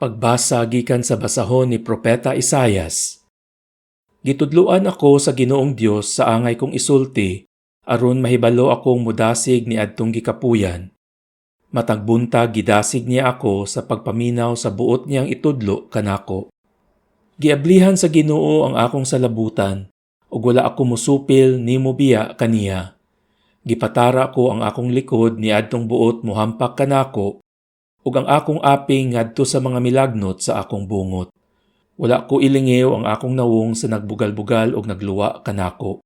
Pagbasa gikan sa basahon ni Propeta Isayas. Gitudluan ako sa Ginoong Dios sa angay kong isulti, aron mahibalo akong mudasig ni adtong gikapuyan. Matag buntag gidasig niya ako sa pagpaminaw sa buot niyang itudlo kanako. Giablihan sa Ginoo ang akong salabutan, ug wala ako musupil nimo biya kaniya. Gipatara ko ang akong likod ni adtong buot muhampak kanako ug ang akong aping ngadto sa mga milagnot sa akong bungot. Wala ko ilingiw ang akong nawong sa nagbugal-bugal ug nagluwa kanako.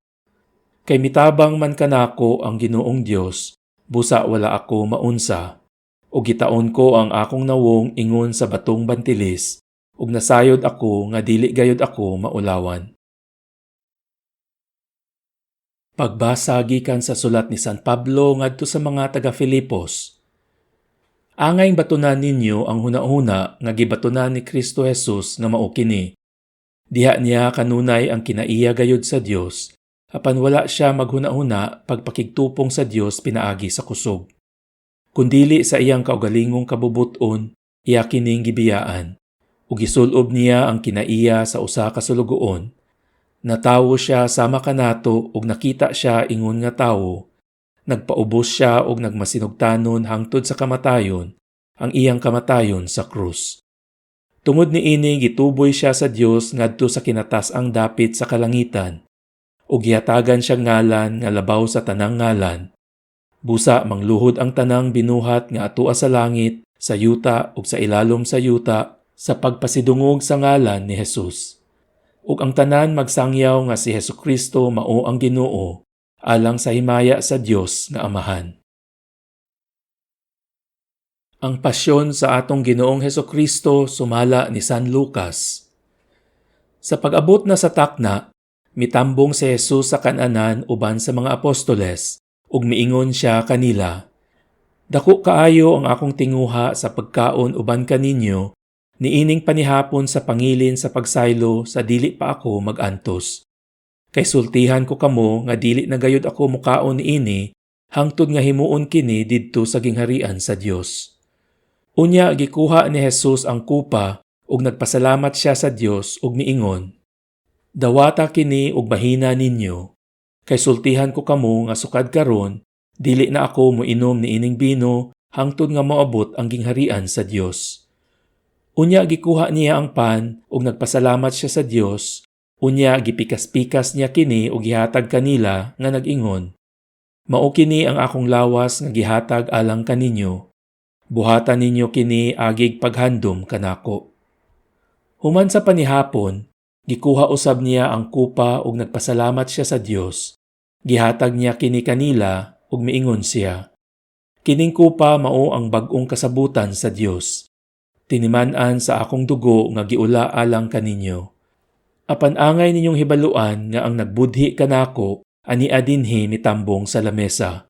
Kay mitabang man kanako ang Ginoong Dios, busa wala ako maunsa. Ug gitaon ko ang akong nawong ingon sa batong bantilis, ug nasayod ako nga dili gayud ako maulawan. Pagbasa gikan sa sulat ni San Pablo ngadto sa mga taga Filipos. Angay batunan ninyo ang hunahuna nga gibatunan ni Kristo Jesus nga mao kini. Diha niya kanunay ang kinaiya gayud sa Dios, apan wala siya maghunahuna pagpakigtupong sa Dios pinaagi sa kusog. Kundili sa iyang kaugalingong kabubuton, iya kining gibiyaan. Ug gisulob niya ang kinaiya sa usa ka sulugoon. Natawo siya sama kanato ug nakita siya ingon nga tawo nagpaubos siya og nagmasinugtanon hangtod sa kamatayon, ang iyang kamatayon sa krus. Tungod ni ini gituboy siya sa Dios ngadto sa kinatas ang dapit sa kalangitan, ug gihatagan siya ngalan nga labaw sa tanang ngalan. Busa mangluhod ang tanang binuhat nga atua sa langit, sa yuta ug sa ilalom sa yuta sa pagpasidungog sa ngalan ni Jesus. Ug ang tanan magsangyaw nga si Hesu Kristo mao ang Ginoo alang sa himaya sa Dios nga Amahan. Ang pasyon sa atong Ginoong Heso Kristo sumala ni San Lucas. Sa pag-abot na sa takna, mitambong si Jesus sa kananan uban sa mga apostoles ug miingon siya kanila, Dako kaayo ang akong tinguha sa pagkaon uban kaninyo, niining panihapon sa pangilin sa pagsaylo sa dili pa ako magantos. Kay sultihan ko kamo nga dili na gayud ako mukaon ini hangtod nga himuon kini didto sa gingharian sa Dios. Unya gikuha ni Jesus ang kupa ug nagpasalamat siya sa Dios ug miingon, Dawata kini ug bahina ninyo. Kay sultihan ko kamo nga sukad karon, dili na ako moinom ni ining bino hangtod nga moabot ang gingharian sa Dios. Unya gikuha niya ang pan ug nagpasalamat siya sa Dios Unya gipikas-pikas niya kini ug gihatag kanila nga nag-ingon. Mao kini ang akong lawas nga gihatag alang kaninyo. Buhatan ninyo kini agig paghandom kanako. Human sa panihapon, gikuha usab niya ang kupa ug nagpasalamat siya sa Dios. Gihatag niya kini kanila ug miingon siya. Kining kupa mao ang bag-ong kasabutan sa Dios. Tiniman-an sa akong dugo nga giula alang kaninyo apan angay ninyong hibaluan nga ang nagbudhi kanako ani adinhi mitambong sa lamesa.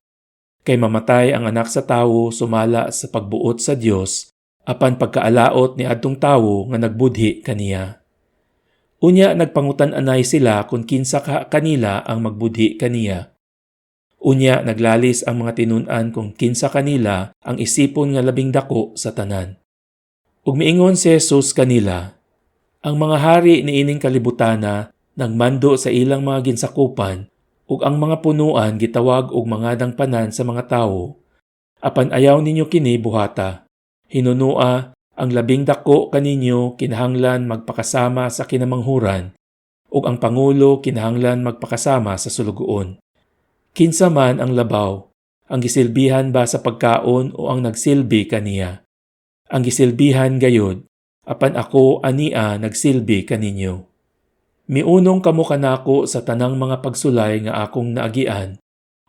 Kay mamatay ang anak sa tawo sumala sa pagbuot sa Dios apan pagkaalaot ni adtong tawo nga nagbudhi kaniya. Unya nagpangutan anay sila kung kinsa ka kanila ang magbudhi kaniya. Unya naglalis ang mga tinunan kung kinsa kanila ang isipon nga labing dako sa tanan. Ug miingon si Jesus kanila, ang mga hari ni ining kalibutana nagmando sa ilang mga ginsakupan ug ang mga punuan gitawag og mga dangpanan sa mga tawo. Apan ayaw ninyo kini buhata. Hinunua ang labing dako kaninyo kinahanglan magpakasama sa kinamanghuran ug ang pangulo kinahanglan magpakasama sa sulugoon. Kinsa man ang labaw, ang gisilbihan ba sa pagkaon o ang nagsilbi kaniya? Ang gisilbihan gayod apan ako ania nagsilbi kaninyo. Miunong kamo kanako sa tanang mga pagsulay nga akong naagian,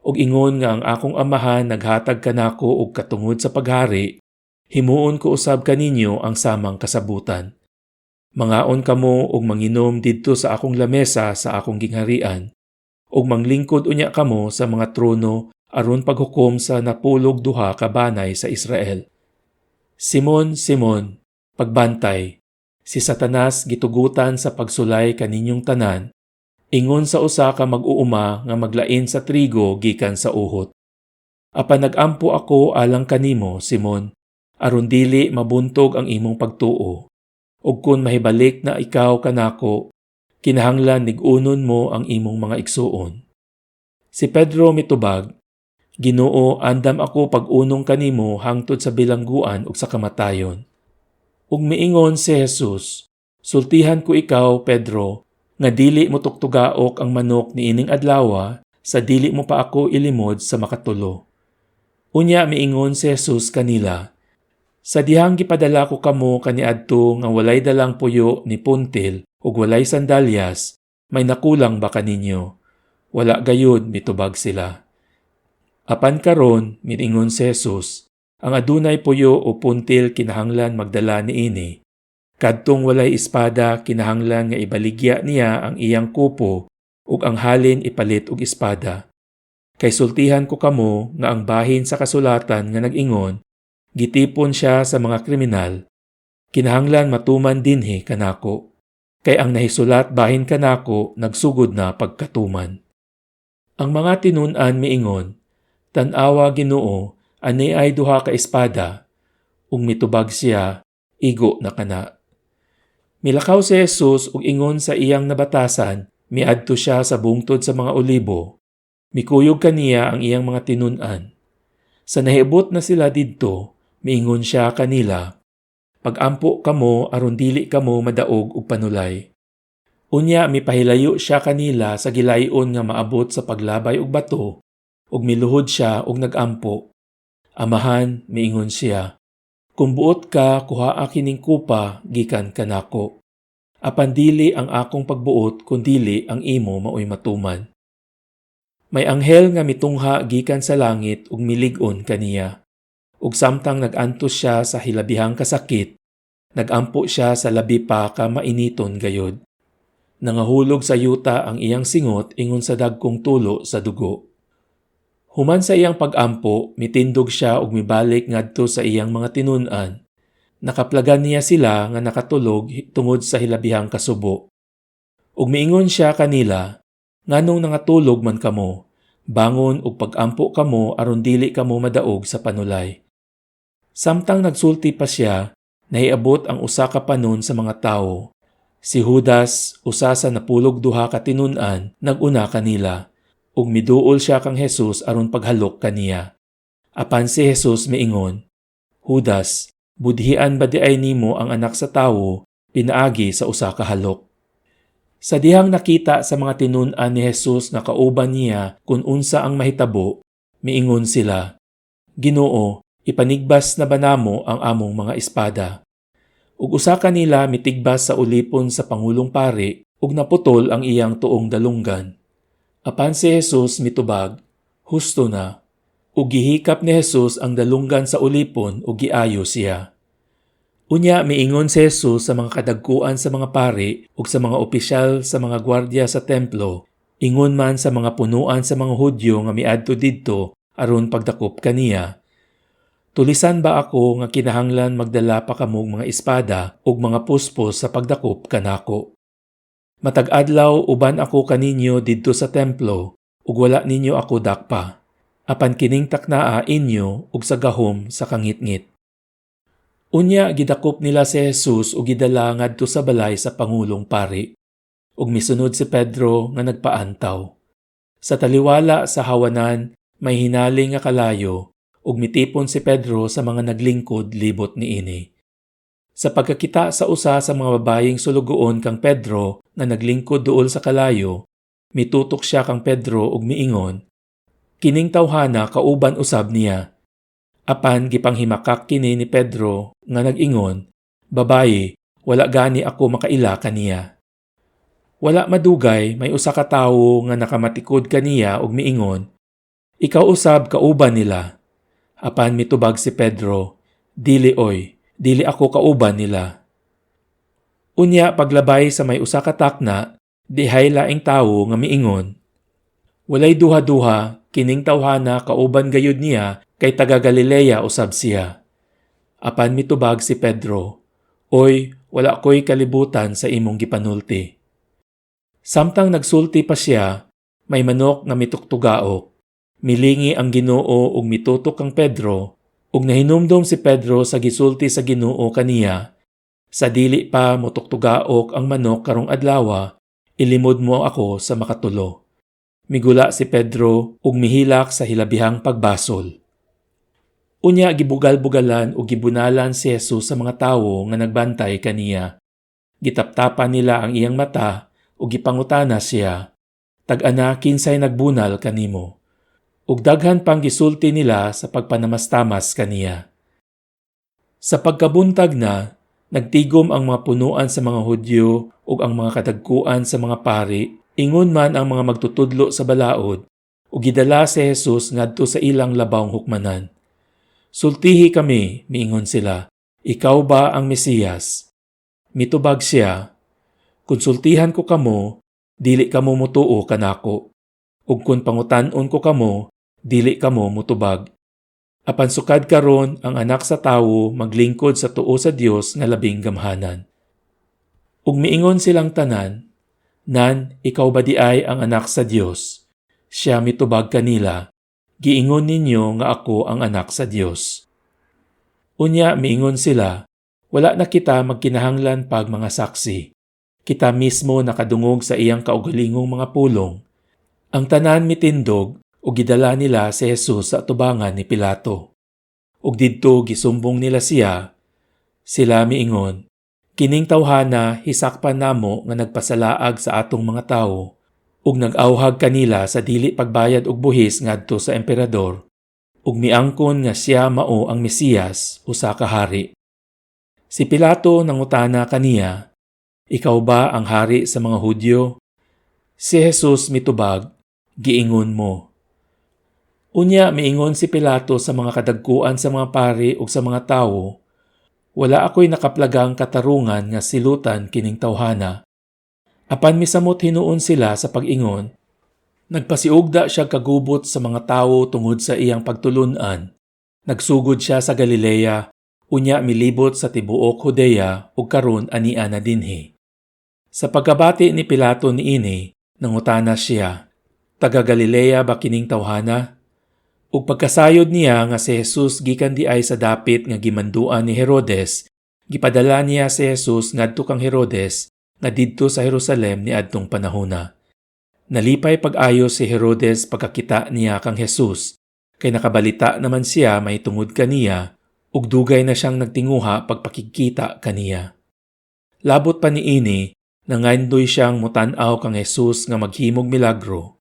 ug ingon nga ang akong amahan naghatag kanako og katungod sa paghari, himuon ko usab kaninyo ang samang kasabutan. Mangaon kamo og manginom didto sa akong lamesa sa akong gingharian, ug manglingkod unya kamo sa mga trono aron paghukom sa napulog duha ka banay sa Israel. Simon, Simon, Pagbantay, si Satanas gitugutan sa pagsulay kaninyong tanan, ingon sa usa ka mag-uuma nga maglain sa trigo gikan sa uhot. Apan nagampo ako alang kanimo, Simon, aron dili mabuntog ang imong pagtuo. Ug kun mahibalik na ikaw kanako, kinahanglan nigunon mo ang imong mga igsuon. Si Pedro mitubag, Ginoo, andam ako pag-unong kanimo hangtod sa bilangguan ug sa kamatayon. Ug miingon si Jesus, Sultihan ko ikaw, Pedro, nga dili mo tuktugaok ang manok ni ining adlawa sa dili mo pa ako ilimod sa makatulo. Unya miingon si Jesus kanila, Sa dihang gipadala ko kamo kaniadto nga walay dalang puyo ni puntil ug walay sandalyas, may nakulang ba kaninyo? Wala gayud mitubag sila. Apan karon miingon si Jesus, ang adunay puyo o puntil kinahanglan magdala ni ini. Kadtong walay espada kinahanglan nga ibaligya niya ang iyang kupo ug ang halin ipalit og espada. Kay sultihan ko kamo nga ang bahin sa kasulatan nga nag-ingon, gitipon siya sa mga kriminal, kinahanglan matuman dinhi kanako. Kay ang nahisulat bahin kanako nagsugod na pagkatuman. Ang mga tinunan miingon, Tanawa Ginoo, ani ay duha ka espada, ug mitubag siya, igo na kana. Milakaw si Jesus ug ingon sa iyang nabatasan, miadto siya sa bungtod sa mga olibo. Mikuyog kaniya ang iyang mga tinunan. Sa nahibot na sila didto, miingon siya kanila, Pagampo kamo aron dili kamo madaog ug panulay. Unya mipahilayo siya kanila sa gilayon nga maabot sa paglabay og bato ug miluhod siya ug nagampo. Amahan, miingon siya, kung buot ka, kuhaa kining kupa, gikan kanako. Apan dili ang akong pagbuot, kundili ang imo maoy matuman. May anghel nga mitungha gikan sa langit ug milig-on kaniya. Ug samtang nag-antos siya sa hilabihang kasakit, nagampo siya sa labi pa ka mainiton gayod. Nangahulog sa yuta ang iyang singot ingon sa dagkong tulo sa dugo. Human sa iyang pag-ampo, mitindog siya ug mibalik ngadto sa iyang mga tinunan. Nakaplagan niya sila nga nakatulog tungod sa hilabihang kasubo. Ug miingon siya kanila, nganong nangatulog man kamo, bangon ug pag-ampo kamo aron dili kamo madaog sa panulay. Samtang nagsulti pa siya, nahiabot ang usa ka panon sa mga tawo. Si Judas, usa sa napulog duha ka tinunan, naguna kanila ug miduol siya kang Jesus aron paghalok kaniya. Apan si Jesus miingon, Judas, budhian ba di ay nimo ang anak sa tawo pinaagi sa usa ka halok? Sa dihang nakita sa mga tinunan ni Jesus nga kauban niya kung unsa ang mahitabo, miingon sila, Ginoo, ipanigbas na ba namo ang among mga espada? Ug usa kanila mitigbas sa ulipon sa pangulong pari ug naputol ang iyang tuong dalunggan. Apan si Jesus mitubag, husto na, ug gihikap ni Jesus ang dalunggan sa ulipon ug giayo siya. Unya miingon si Jesus sa mga kadagkuan sa mga pari ug sa mga opisyal sa mga gwardya sa templo, ingon man sa mga punuan sa mga Hudyo nga miadto didto aron pagdakop kaniya. Tulisan ba ako nga kinahanglan magdala pa kamog mga espada ug mga puspos sa pagdakop kanako? Matag-adlaw uban ako kaninyo didto sa templo ug wala ninyo ako dakpa. Apan kining taknaa inyo ug sa gahom sa kangitngit. Unya gidakop nila si Jesus ug gidala ngadto sa balay sa pangulong pari. Ug misunod si Pedro nga nagpaantaw. Sa taliwala sa hawanan may hinaling nga kalayo ug mitipon si Pedro sa mga naglingkod libot ni ini. Sa pagkakita sa usa sa mga babayeng sulugoon kang Pedro nga naglingkod duol sa kalayo, mitutok siya kang Pedro ug miingon, Kining tawhana kauban usab niya. Apan gipanghimakak kini ni Pedro nga nag-ingon, Babaye, wala gani ako makaila kaniya. Wala madugay may usa ka tawo nga nakamatikod kaniya ug miingon, Ikaw usab kauban nila. Apan mitubag si Pedro, Dili oy, dili ako kauban nila. Unya paglabay sa may usa ka takna, dihay laing tawo nga miingon. Walay duha-duha, kining tawhana kauban gayud niya kay taga Galilea usab siya. Apan mitubag si Pedro, Oy, wala ko'y kalibutan sa imong gipanulti. Samtang nagsulti pa siya, may manok nga mituktugaok. Milingi ang ginoo ug mitutok kang Pedro, Ug nahinumdom si Pedro sa gisulti sa Ginoo kaniya, sa dili pa mutuktugaok ang manok karong adlawa, ilimod mo ako sa makatulo. Migula si Pedro ug mihilak sa hilabihang pagbasol. Unya gibugal-bugalan ug gibunalan si Jesus sa mga tawo nga nagbantay kaniya. Gitaptapan nila ang iyang mata ug gipangutana siya, Tag-ana kinsay nagbunal kanimo? Ug daghan pang gisulti nila sa pagpanamastamas kaniya. Sa pagkabuntag na, nagtigom ang mga punuan sa mga Hudyo ug ang mga kadagkuan sa mga pari, ingon man ang mga magtutudlo sa balaod, ug gidala si Jesus ngadto sa ilang labawng hukmanan. Sultihi kami, miingon sila, ikaw ba ang Mesiyas? Mitubag siya, konsultihan ko kamo, dili kamo mutuo kanako. Ug kun pangutan-on ko kamo, dili kamo mutubag. Apan sukad karon ang anak sa tawo maglingkod sa tuo sa Dios nga labing gamhanan. Ug miingon silang tanan, Nan, ikaw ba di ay ang anak sa Dios? Siya mitubag kanila, giingon ninyo nga ako ang anak sa Dios. Unya miingon sila, wala na kita magkinahanglan pag mga saksi. Kita mismo nakadungog sa iyang kaugalingong mga pulong. Ang tanan mitindog ug gidala nila si Jesus sa tubangan ni Pilato. Ug didto gisumbong nila siya, sila miingon, kining tawhana hisakpan namo nga nagpasalaag sa atong mga tawo ug nag-awhag kanila sa dili pagbayad og buhis ngadto sa emperador ug miangkon nga siya mao ang Mesiyas usa ka hari. Si Pilato nangutana kaniya, Ikaw ba ang hari sa mga Hudyo? Si Jesus mitubag, giingon mo. Unya miingon si Pilato sa mga kadagkuan sa mga pari ug sa mga tawo, wala ako'y nakaplagang katarungan nga silutan kining tawhana. Apan misamot hinuon sila sa pag-ingon, nagpasiugda siya kagubot sa mga tawo tungod sa iyang pagtulunan. Nagsugod siya sa Galilea, unya milibot sa tibuok Judea ug karon ania na dinhi. Sa pagkabati ni Pilato niini, nangutana siya, taga Galilea ba kining tawhana? Ug pagkasayod niya nga si Jesus gikan di ay sa dapit nga gimanduan ni Herodes, gipadala niya si Jesus ngadto kang Herodes nga didto sa Jerusalem ni adtong panahona. Nalipay pag-ayo si Herodes pagkakita niya kang Jesus, kay nakabalita naman siya may tungod kaniya, ug dugay na siyang nagtinguha pagpakikita kaniya. Labot pa ni ini, nangandoy siyang mutanaw kang Jesus nga maghimog milagro.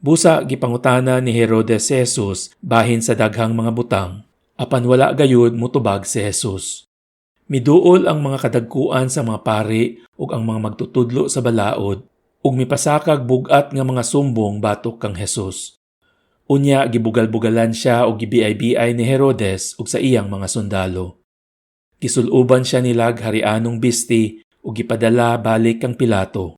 Busa gipangutana ni Herodes si Jesus bahin sa daghang mga butang, apan wala gayud mutubag si Jesus. Miduol ang mga kadagkuan sa mga pari ug ang mga magtutudlo sa balaod ug mipasakag bugat nga mga sumbong batok kang Jesus. Unya gibugal-bugalan siya ug gibiay-biay ni Herodes ug sa iyang mga sundalo. Gisuluban siya nilag harianong bisti ug gipadala balik kang Pilato.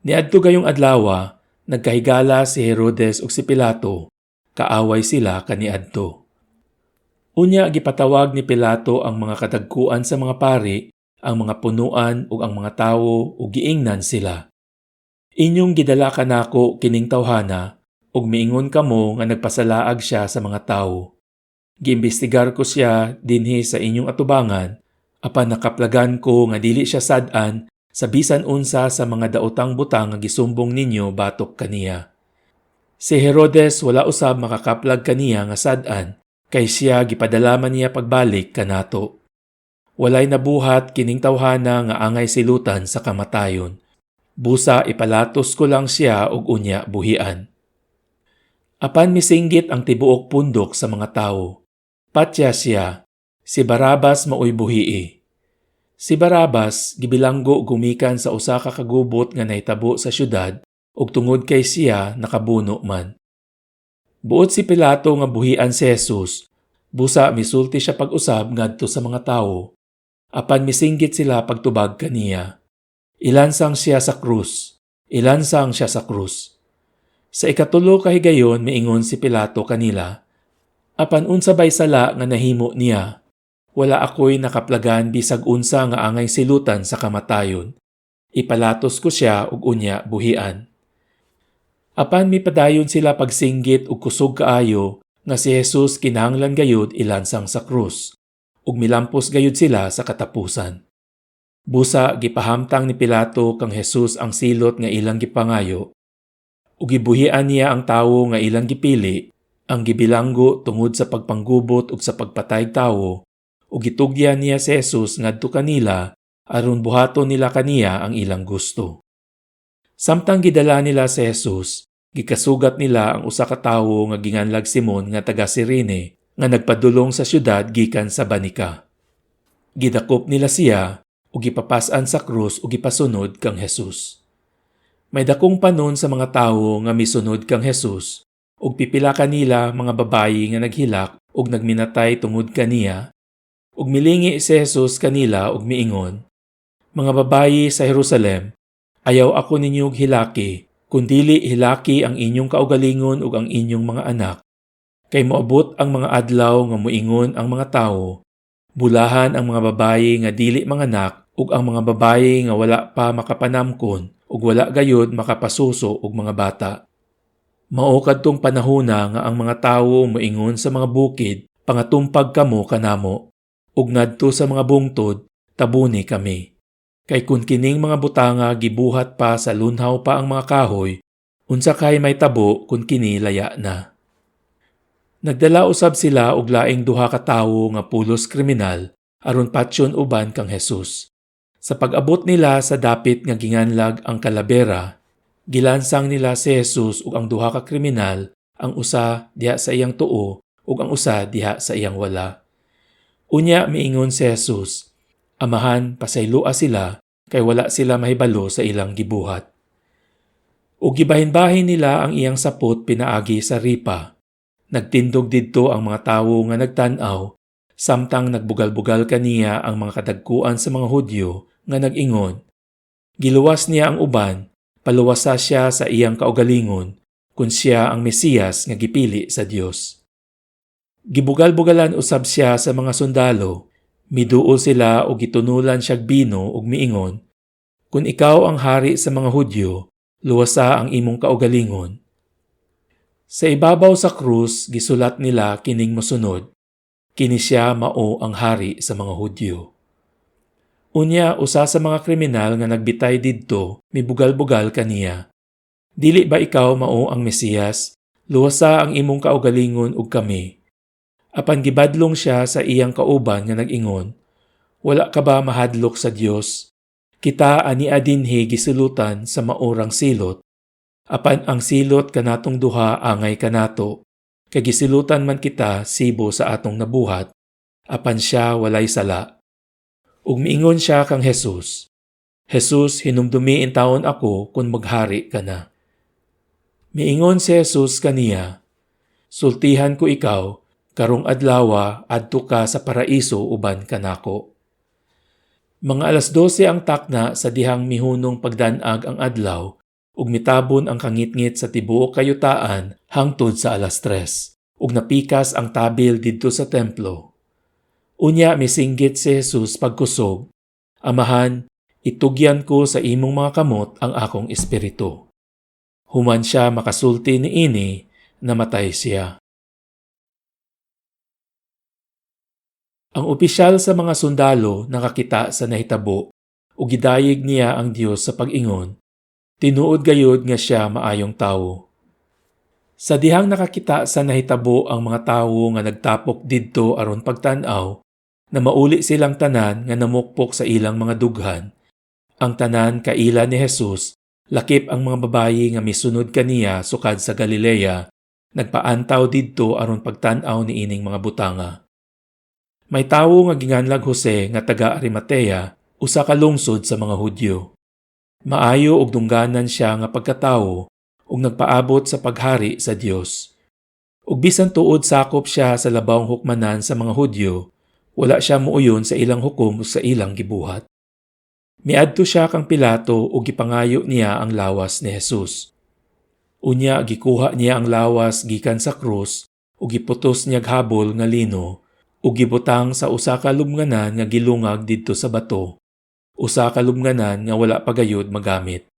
Niadto gayong adlawa, nagkahigala si Herodes ug si Pilato, kaaway sila kaniadto. Unya gipatawag ni Pilato ang mga kadagkuan sa mga pari, ang mga punuan ug ang mga tawo ug giingnan sila. Inyong gidala kanako kining tawhana ug miingon kamo nga nagpasalaag siya sa mga tawo. Giimbestigar ko siya dinhi sa inyong atubangan apan nakaplagan ko nga dili siya sad-an sa bisan unsa sa mga daotang butang nga gisumbong ninyo batok kaniya. Si Herodes wala usab makakaplag kaniya nga sad-an kay siya gipadala man niya pagbalik kanato. Walay nabuhat kining tawhana nga angay silutan sa kamatayon. Busa ipalatos ko lang siya og unya buhian. Apan misinggit ang tibuok pundok sa mga tawo. Patya siya, si Barabas maoy buhii. Si Barabas gibilanggo gumikan sa usa ka kagubot nga nahitabo sa syudad ug tungod kay siya nakabuno man. Buot si Pilato nga buhian si Jesus, busa misulti siya pag-usab ngadto sa mga tawo. Apan misinggit sila pagtubag kaniya. Ilansang siya sa krus. Ilansang siya sa krus. Sa ikatulo kahigayon miingon si Pilato kanila, Apan unsa bay sala nga nahimo niya? Wala ako'y nakaplagan bisag unsa nga angay silutan sa kamatayon. Ipalatos ko siya ug unya buhian. Apan mipadayon sila pagsinggit ug kusog kaayo nga si Jesus kinahanglan gayud ilansang sa krus ug milampos gayud sila sa katapusan. Busa gipahamtang ni Pilato kang Jesus ang silot nga ilang gipangayo ug gibuhian niya ang tawo nga ilang gipili ang gibilanggo tungod sa pagpanggubot ug sa pagpatay tawo ug gitugyan niya si Jesus ngadto kanila aron buhaton nila kaniya ang ilang gusto. Samtang gidala nila si Jesus, gikasugat nila ang usa ka tawo nga ginganlag Simon nga taga Cirene nga nagpadulong sa syudad gikan sa Banika. Gidakop nila siya ug gipapas-an sa krus ug gipasunod kang Jesus. May dakong panon sa mga tawo nga misunod kang Jesus ug pipila kanila mga babayi nga naghilak ug nagminatay tungod kaniya ug milingi si Jesus kanila ug miingon Mga babayi sa Jerusalem ayaw ako ninyong hilaki kundili hilaki ang inyong kaugalingon ug ang inyong mga anak kay moabot ang mga adlaw nga muingon ang mga tawo bulahan ang mga babayi nga dili manganak ug ang mga babayi nga wala pa makapanamkon ug wala gayud makapasuso og mga bata. Mao kadtong panahona nga ang mga tawo moingon sa mga bukid pangatumpag kamo kanamo ug ngadto sa mga bungtod tabuni kami. Kay kun kining mga butanga gibuhat pa sa lunhaw pa ang mga kahoy, unsa kay may tabo kun kini laya na. Nagdala usab sila og laing duha ka tawo nga pulos kriminal aron patyon uban kang Jesus. Sa pag-abot nila sa dapit nga ginganlag ang kalabera, gilansang nila si Jesus ug ang duha ka kriminal, ang usa diha sa iyang tuo ug ang usa diha sa iyang wala. Unya miingon si Jesus, Amahan, pasaylua sila kay wala sila mahibalo sa ilang gibuhat. Ug gibahin-bahin nila ang iyang sapot pinaagi sa ripa. Nagtindog didto ang mga tawo nga nagtan-aw samtang nagbugal-bugal kaniya ang mga kadagkuan sa mga Hudyo nga nag-ingon. Giluwas niya ang uban, paluwasa siya sa iyang kaugalingon kung siya ang Mesiyas nga gipili sa Dios. Gibugal-bugalan usab siya sa mga sundalo, miduol sila o gitunulan siya bino ug miingon, Kung ikaw ang hari sa mga Hudyo, luwasa ang imong kaugalingon. Sa ibabaw sa krus, gisulat nila kining mosunod, kini siya mao ang hari sa mga Hudyo. Unya usa sa mga kriminal nga nagbitay didto mibugal-bugal kaniya. Dili ba ikaw mao ang Mesiyas? Luwasa ang imong kaugalingon ug kami. Apan gibadlong siya sa iyang kauban nga nag-ingon, Wala ka ba mahadlok sa Dios? Kita ani adinhi gisulutan sa maorang silot. Apan ang silot kanatong duha angay kanato. Kay gisilutan man kita sibo sa atong nabuhat. Apan siya walay sala ug miingon siya kang Jesus. Jesus, hinumdumi in taon ako kung maghari ka na. Miingon si Jesus kaniya, Sultihan ko ikaw, karong adlawa adto ka sa paraiso uban kanako. Mga alas 12 ang takna sa dihang mihunong pagdanag ang adlaw ug mitabon ang kangitngit sa tibuok kayutaan hangtod sa alas 3 ug napikas ang tabil didto sa templo. Unya misinggit si Jesus pagkusog, Amahan, itugyan ko sa imong mga kamot ang akong espiritu. Human siya makasulti ni ini, namatay siya. Ang opisyal sa mga sundalo nakakita sa nahitabo ug gidayeg niya ang Dios sa pag-ingon. Tinuod gayud nga siya maayong tawo. Sa dihang nakakita sa nahitabo ang mga tawo nga nagtapok didto aron pagtan-aw, na mauli silang tanan nga namukpok sa ilang mga dughan. Ang tanan kaila ni Jesus, lakip ang mga babayi nga misunod kaniya sukad sa Galilea, nagpaantaw didto aron pagtan-aw ni ining mga butanga. May tawo nga ginganlag Jose nga taga Arimatea, usa ka lungsod sa mga Hudyo. Maayo og dungganan siya nga pagkatawo ug nagpaabot sa paghari sa Dios. Ug bisan tuod sakop siya sa labawng hukmanan sa mga Hudyo, wala siya muuyon sa ilang hukom sa ilang gibuhat. Miadto siya kang Pilato o gipangayo niya ang lawas ni Jesus. Unya gikuha niya ang lawas gikan sa krus o giputos niya habol nga lino o gibutang sa usa ka lumnganan nga gilungag didto sa bato. Usa ka lumnganan nga wala pagayod magamit.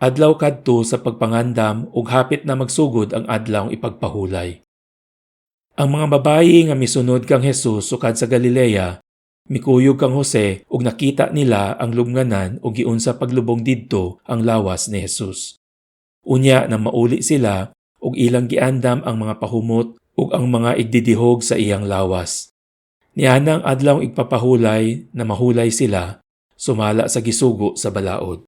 Adlaw kadto sa pagpangandam ug hapit na magsugod ang adlaw ipagpahulay. Ang mga babayi nga misunod kang Jesus sukad sa Galilea, mikuyog kang Jose ug nakita nila ang lubnganan ug giun sa paglubong didto ang lawas ni Jesus. Unya na mauli sila ug ilang giandam ang mga pahumot ug ang mga igdidihog sa iyang lawas. Niana ang adlaw igpapahulay na mahulay sila, sumala sa gisugo sa balaod.